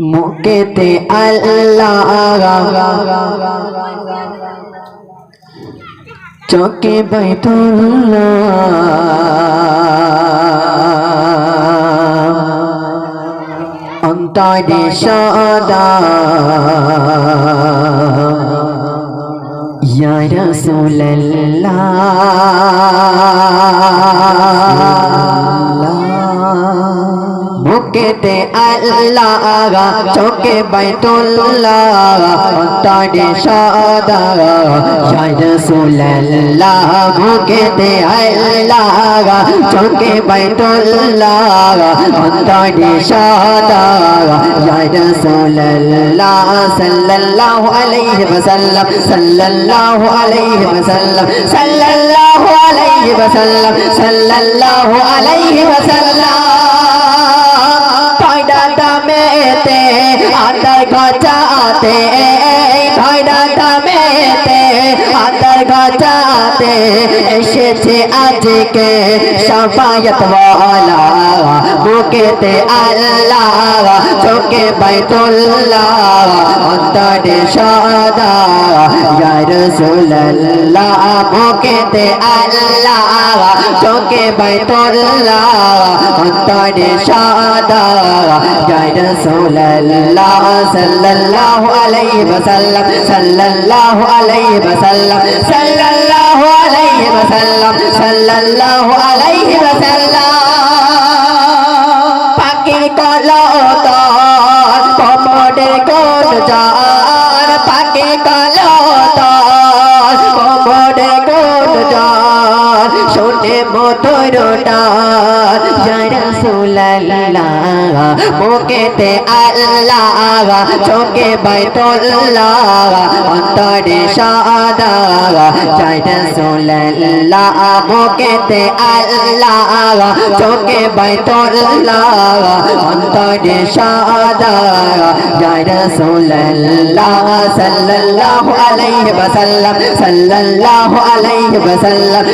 মুকেতে আল্লাহ। চোখে বাইতুল্লাহ। অন্তরে সদা। ইয়া রাসূলুল্লাহ। আল্লাহ, চোখে বাইতুল্লাহ, অন্তরে সদা ইয়া রাসূলুল্লাহ বুকেতে আল্লাহ, চোখে বাইতুল্লাহ, অন্তরে সদা রাসূলুল্লাহ সাল্লাল্লাহু আলাইহি ওয়াসাল্লাম, সাল্লাল্লাহু আলাইহি ওয়াসাল্লাম, সাল্লাল্লাহু আলাইহি ওয়াসাল্লাম, সাল্লাল্লাহু আলাইহি ওয়াসাল্লাম। আদার গচাতে ধয়ডা মেতে আদার গচাতে এসেছে আজকে সফায়ত বলা বুকেতে আল্লাহ, চোখে বাইতুল্লাহ, অন্তরে সদা রাসূলুল্লাহ বুকেতে আল্লাহ চোখে বাইতুল্লাহ অন্তরে সদা ইয়া রাসূলুল্লাহ সাল্লাল্লাহু আলাইহি ওয়াসাল্লাম সাল্লাল্লাহু আলাইহি ওয়াসাল্লাম সাল্লাল্লাহু আলাইহি ওয়াসাল্লাম সাল্লাল্লাহু আলাইহি ওয়াসাল্লাম পাখির কলত কমরের কোন যার পাখি কলত কমরের কোন যার শোনে মধুর ডার রসুল্লাহ মুখেতে আল্লাহ, চোখে বাইতুল্লাহ, অন্তরে সাদা জয় রসুল্লাহ মুখেতে আল্লাহ, চোখে বাইতুল্লাহ, অন্তরে সাদা জয় রসুল্লাহ সাল্লাল্লাহু আলাইহি ওয়াসাল্লাম, সাল্লাল্লাহু আলাইহি ওয়াসাল্লাম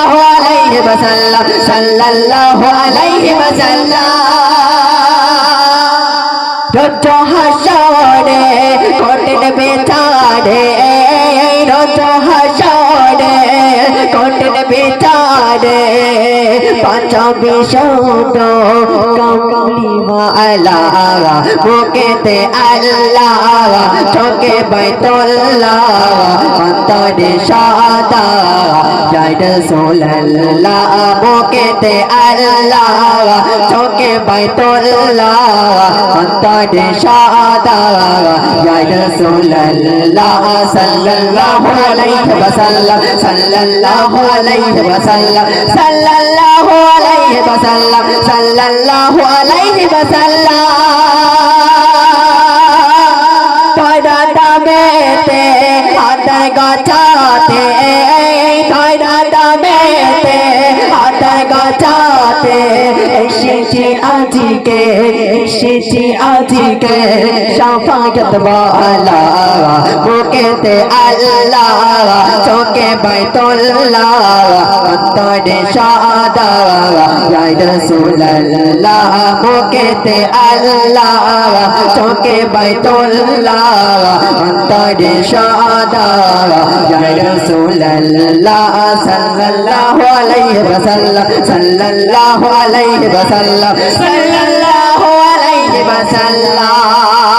সাল্লাল্লাহু আলাইহি ওয়াসাল্লাম সাল্লাল্লাহু আলাইহি ওয়াসাল্লাম। রোজ হাসরে কঠিন বেচারে রোজ হাসরে কঠিন বেচারে। পাঁচ বিশুদ্ধ কমলিওয়ালা। বুকেতে আল্লাহ, চোখে বাইতুল্লাহ, অন্তরে সাদা। জয় রসুল্লাহ বুকেতে আল্লাহ, চোখে বাইতুল্লাহ, অন্তরে সাদা। জয় ওয়াসাল্লাম, সাল্লাল্লাহু আলাইহি ওয়াসাল্লাম, সাল্লাল্লাহু আলাইহি ওয়াসাল্লাম, সাল্লাল্লাহু আলাইহি ওয়াসাল্লাম। তোরা দামেতে আদার গাছাতে তোরা দামেতে আদার গাছাতে। এসেছি আজকে, এসেছি আজকে সাফায়ত বালা বুকেতে আল্লাহ, চোখে বাইতুল্লাহ, অন্তরে সাদা, ইয়া রাসূলুল্লাহ, বুকেতে আল্লাহ, চোখে বাইতুল্লাহ, অন্তরে সাদা, ইয়া রাসূলুল্লাহ, সাল্লাল্লাহু আলাইহি ওয়াসাল্লাম, সাল্লাল্লাহু আলাইহি ওয়াসাল্লাম আলাইহি